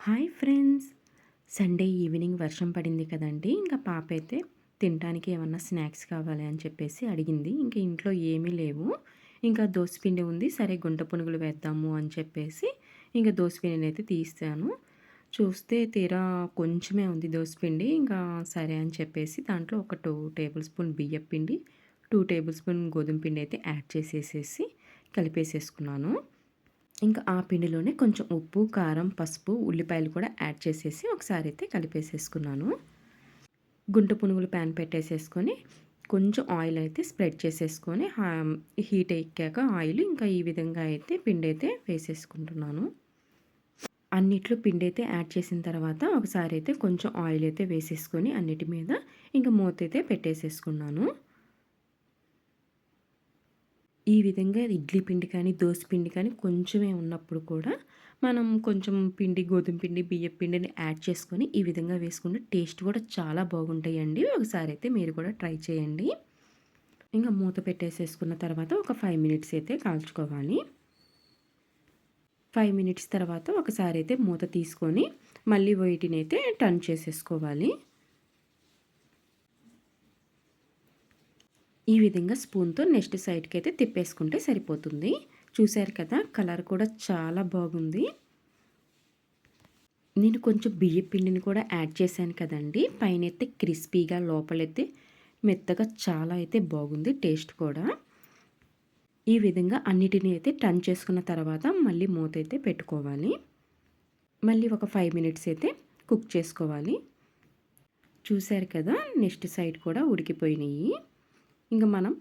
Hi friends. Sunday evening వర్షం పడింది కదండి. ఇంకా పాప అయితే తినడానికి ఏమన్నా స్నాక్స్ కావాలి అని చెప్పేసి అడిగింది. ఇంకా ఇంట్లో ఏమీ లేవు. ఇంకా దోసపిండి ఉంది. సరే గుంట పునుగులు వేద్దాము అని చెప్పేసి ఇంకా దోసపిండిని అయితే తీస్తాను. చూస్తే తీరా కొంచెమే ఉంది దోసపిండి. ఇంకా సరే అని చెప్పేసి దాంట్లో ఒక టూ టేబుల్ స్పూన్ బియ్యం పిండి టూ టేబుల్ స్పూన్ గోధుమ పిండి అయితే యాడ్ చేసేసేసి కలిపేసేసుకున్నాను. ఇంకా ఆ పిండిలోనే కొంచెం ఉప్పు కారం పసుపు ఉల్లిపాయలు కూడా యాడ్ చేసేసి ఒకసారి అయితే కలిపేసేసుకున్నాను. గుంట పునుగులు ప్యాన్ పెట్టేసేసుకొని కొంచెం ఆయిల్ అయితే స్ప్రెడ్ చేసేసుకొని హీట్ ఎక్కాక ఆయిల్ ఇంకా ఈ విధంగా అయితే పిండి అయితే వేసేసుకుంటున్నాను. అన్నిట్లో పిండి అయితే యాడ్ చేసిన తర్వాత ఒకసారి అయితే కొంచెం ఆయిల్ అయితే వేసేసుకొని అన్నిటి మీద ఇంకా మూత అయితే పెట్టేసేసుకున్నాను. ఈ విధంగా ఇడ్లీ పిండి కానీ దోశ పిండి కానీ కొంచెమే ఉన్నప్పుడు కూడా మనం కొంచెం పిండి గోధుమ పిండి బియ్యం పిండిని యాడ్ చేసుకొని ఈ విధంగా వేసుకుంటే టేస్ట్ కూడా చాలా బాగుంటాయండి. ఒకసారి అయితే మీరు కూడా ట్రై చేయండి. ఇంకా మూత పెట్టేసేసుకున్న తర్వాత ఒక ఫైవ్ మినిట్స్ అయితే కాల్చుకోవాలి. ఫైవ్ మినిట్స్ తర్వాత ఒకసారి అయితే మూత తీసుకొని మళ్ళీ వైటిని అయితే టర్న్ చేసేసుకోవాలి. ఈ విధంగా స్పూన్తో నెక్స్ట్ సైడ్కి అయితే తిప్పేసుకుంటే సరిపోతుంది. చూశారు కదా కలర్ కూడా చాలా బాగుంది. నేను కొంచెం బియ్య పిండిని కూడా యాడ్ చేశాను కదండి. పైన అయితే క్రిస్పీగా లోపలైతే మెత్తగా చాలా అయితే బాగుంది టేస్ట్ కూడా. ఈ విధంగా అన్నిటిని అయితే టర్న్ చేసుకున్న తర్వాత మళ్ళీ మూత అయితే పెట్టుకోవాలి. మళ్ళీ ఒక ఫైవ్ మినిట్స్ అయితే కుక్ చేసుకోవాలి. చూశారు కదా నెక్స్ట్ సైడ్ కూడా ఉడికిపోయినాయి. ఇంకా మనం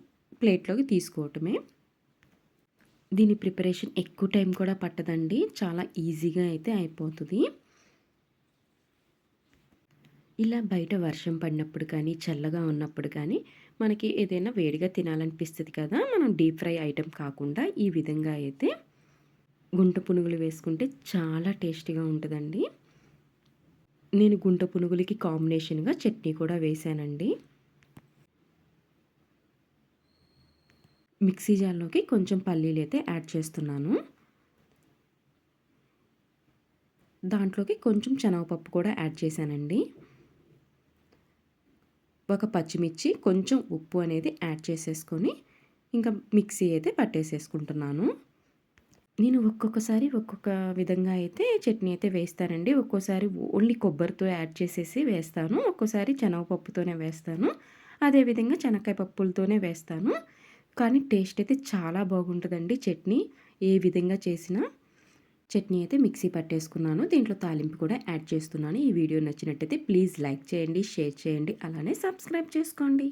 ప్లేట్లోకి తీసుకోవటమే. దీని ప్రిపరేషన్ ఎక్కువ టైం కూడా పట్టదండి. చాలా ఈజీగా అయితే అయిపోతుంది. ఇలా బయట వర్షం పడినప్పుడు కానీ చల్లగా ఉన్నప్పుడు కానీ మనకి ఏదైనా వేడిగా తినాలనిపిస్తుంది కదా. మనం డీప్ ఫ్రై ఐటెం కాకుండా ఈ విధంగా అయితే గుంట పునుగులు వేసుకుంటే చాలా టేస్టీగా ఉంటుందండి. నేను గుంట పునుగులకి కాంబినేషన్గా చట్నీ కూడా వేశానండి. మిక్సీ జార్లోకి కొంచెం పల్లీలు అయితే యాడ్ చేస్తున్నాను. దాంట్లోకి కొంచెం శనగపప్పు కూడా యాడ్ చేశానండి. ఒక పచ్చిమిర్చి కొంచెం ఉప్పు అనేది యాడ్ చేసేసుకొని ఇంకా మిక్సీ అయితే పట్టేసేసుకుంటున్నాను. నేను ఒక్కొక్కసారి ఒక్కొక్క విధంగా అయితే చట్నీ అయితే వేస్తానండి. ఒక్కోసారి ఓన్లీ కొబ్బరితో యాడ్ చేసేసి వేస్తాను. ఒక్కోసారి శనగపప్పుతోనే వేస్తాను. అదేవిధంగా శనక్కాయ పప్పులతోనే వేస్తాను. కానీ టేస్ట్ అయితే చాలా బాగుంటుందండి చట్నీ. ఏ విధంగా చేసినా చట్నీ అయితే మిక్సీ పట్టేసుకున్నాను. దీంట్లో తాలింపు కూడా యాడ్ చేస్తున్నాను. ఈ వీడియో నచ్చినట్టయితే ప్లీజ్ లైక్ చేయండి షేర్ చేయండి అలానే సబ్స్క్రైబ్ చేసుకోండి.